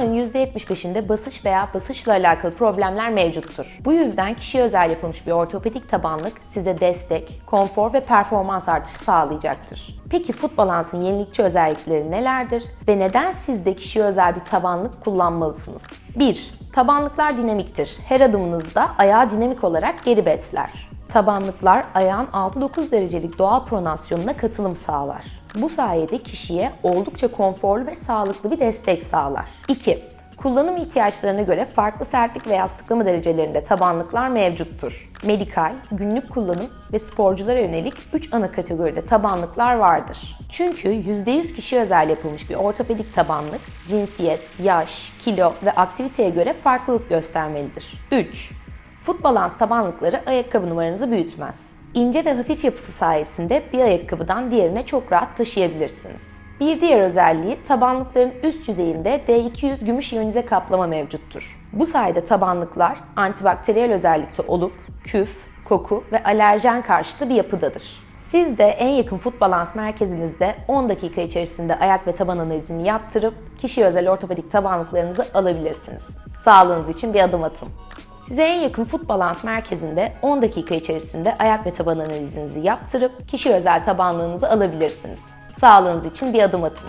%75'inde basış veya basışla alakalı problemler mevcuttur. Bu yüzden kişiye özel yapılmış bir ortopedik tabanlık size destek, konfor ve performans artışı sağlayacaktır. Peki Foot Balance'ın yenilikçi özellikleri nelerdir ve neden siz de kişiye özel bir tabanlık kullanmalısınız? 1. Tabanlıklar dinamiktir. Her adımınızda ayağı dinamik olarak geri besler. Tabanlıklar ayağın 6-9 derecelik doğal pronasyonuna katılım sağlar. Bu sayede kişiye oldukça konforlu ve sağlıklı bir destek sağlar. 2. Kullanım ihtiyaçlarına göre farklı sertlik ve yastıklama derecelerinde tabanlıklar mevcuttur. Medikal, günlük kullanım ve sporculara yönelik 3 ana kategoride tabanlıklar vardır. Çünkü %100 kişi özel yapılmış bir ortopedik tabanlık, cinsiyet, yaş, kilo ve aktiviteye göre farklılık göstermelidir. 3. Foot balans tabanlıkları ayakkabı numaranızı büyütmez. İnce ve hafif yapısı sayesinde bir ayakkabıdan diğerine çok rahat taşıyabilirsiniz. Bir diğer özelliği tabanlıkların üst yüzeyinde D200 gümüş iyonize kaplama mevcuttur. Bu sayede tabanlıklar antibakteriyel özellikte olup küf, koku ve alerjen karşıtı bir yapıdadır. Siz de en yakın Foot Balance merkezinizde 10 dakika içerisinde ayak ve taban analizini yaptırıp kişiye özel ortopedik tabanlıklarınızı alabilirsiniz. Sağlığınız için bir adım atın. Size en yakın Foot Balance merkezinde 10 dakika içerisinde ayak ve taban analizinizi yaptırıp kişi özel tabanlığınızı alabilirsiniz. Sağlığınız için bir adım atın.